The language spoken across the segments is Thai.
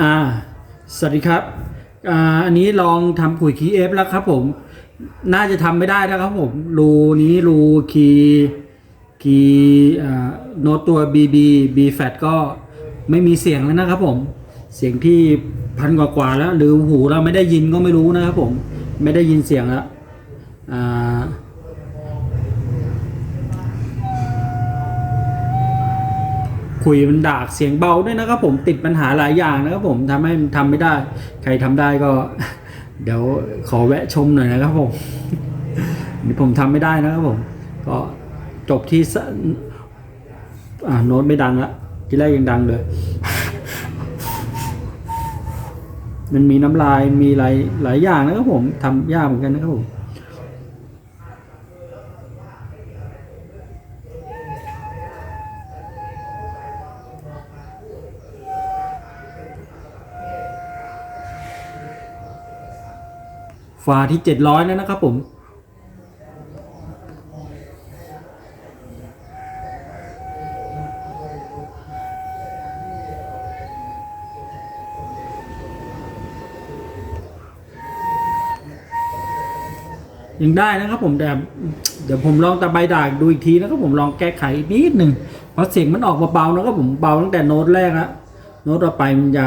อ่าสวัสดีครับอ่าอันนี้ลองทำขุยคีเอฟแล้วครับผม น่าจะทำไม่ได้แล้วครับผมรูนี้รูคีคีอ่าโน้ตตัว BB B flat ก็ไม่มีเสียงแล้วนะครับผมเสียงที่พันกว่ากว่าแล้ว หรือหูเราไม่ได้ยินก็ไม่รู้นะครับผม ไม่ได้ยินเสียงแล้วอ่า คุยมันดากเสียงเบาด้วยนะครับผมติดปัญหาหลายอย่างนะครับผมทำให้มันทำไม่ได้ ใครทำได้ก็ เดี๋ยวขอแวะชมหน่อยนะครับผมนี่ผมทำไม่ได้นะครับผม ก็จบที่อ่าโน้ตไม่ดังละที่แรกยังดังเลย มันมีน้ำลายมีหลายหลายอย่างนะครับผมทำยากเหมือนกันนะครับผม ฝาที่เจ็ดร้อยแล้วนะครับผม ยังได้นะครับผมแต่เดี๋ยวผมลองตะไบด่ากดูอีกทีนะครับผมลองแก้ไขนิดหนึ่งเพราะเสียงมันออกเบาๆนะครับผมเบาตั้งแต่โน้ตแรกละโน้ตต่อไปมันจะ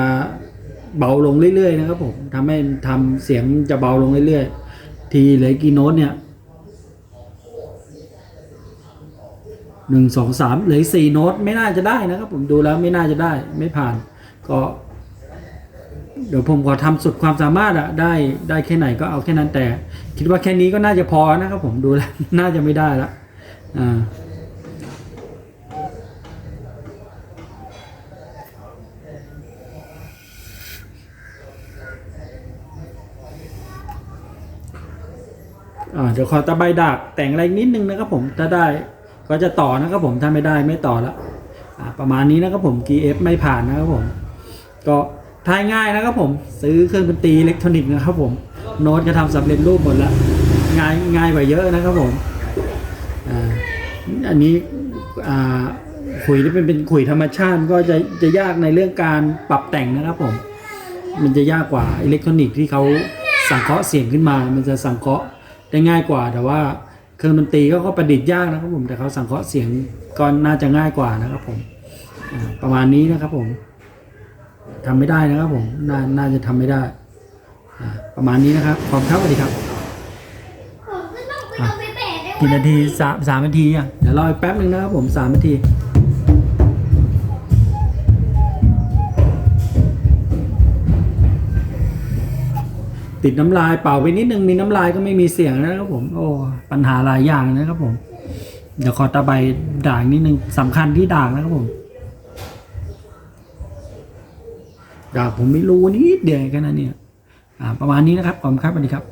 เบาลงเรื่อยๆนะครับผมทำให้ทำเสียงจะเบาลงเรื่อยๆ ทีเหลือกี่โน้ตเนี่ยหนึ่งสองสามเหลือสี่โน้ตไม่น่าจะได้นะครับ ผมดูแล้วไม่น่าจะได้ไม่ผ่าน ก็ เดี๋ยวผมขอทำสุดความสามารถอะได้ได้แค่ไหนก็เอาแค่นั้นแต่ คิดว่าแค่นี้ก็น่าจะพอนะครับ ผมดูแล้วน่าจะไม่ได้ละอ่า อ่าเดี๋ยวขอตะไบดากแต่งอะไรนิดนึงนะครับผมถ้าได้ก็จะต่อนะครับผมถ้าไม่ได้ไม่ต่อละอ่าประมาณนี้นะครับผม GF ไม่ผ่านนะครับผม ก็ทายง่ายนะครับผมซื้อเครื่องดนตรีอิเล็กทรอนิกส์นะครับผมโน้ตก็ทำสำเร็จรูปหมดล้วง่ายง่ายกว่าเยอะนะครับผมอ่าอันนี้อ่าขุยที่เป็นเป็นขุยธรรมชาติก็จะจะยากในเรื่องการปรับแต่งนะครับผม มันจะยากกว่าอิเล็กทรอนิกส์ที่เขาสังเคราะห์เสียงขึ้นมา มันจะสังเคราะห์ ได้ง่ายกว่า แต่ว่าเครื่องดนตรีก็ก็ประดิษฐ์ยากนะครับผมแต่เขาสังเคราะห์เสียงก็น่าจะง่ายกว่านะครับผมอ่าประมาณนี้นะครับผมทำไม่ได้นะครับผมน่าน่าจะทำไม่ได้อ่าประมาณนี้นะครับขอบคุณครับสวัสดีครับผมก็ต้องไปเอาไปแปะได้กี่นาทีสามสามนาทีอะเดี๋ยวรออีกแป๊บหนึ่งนะครับผมสามนาที ติดน้ำลายเป่าไปนิดนึงมีน้ำลายก็ไม่มีเสียงนะครับผม โอ้ปัญหาหลายอย่างนะครับผม เดี๋ยวขอตะไบด่างนิดนึงสำคัญที่ด่างนะครับผมด่างผมไม่รู้นิดเดียวแค่นั้นเนี่ยประมาณนี้นะครับขอบคุณครับสวัสดีครับ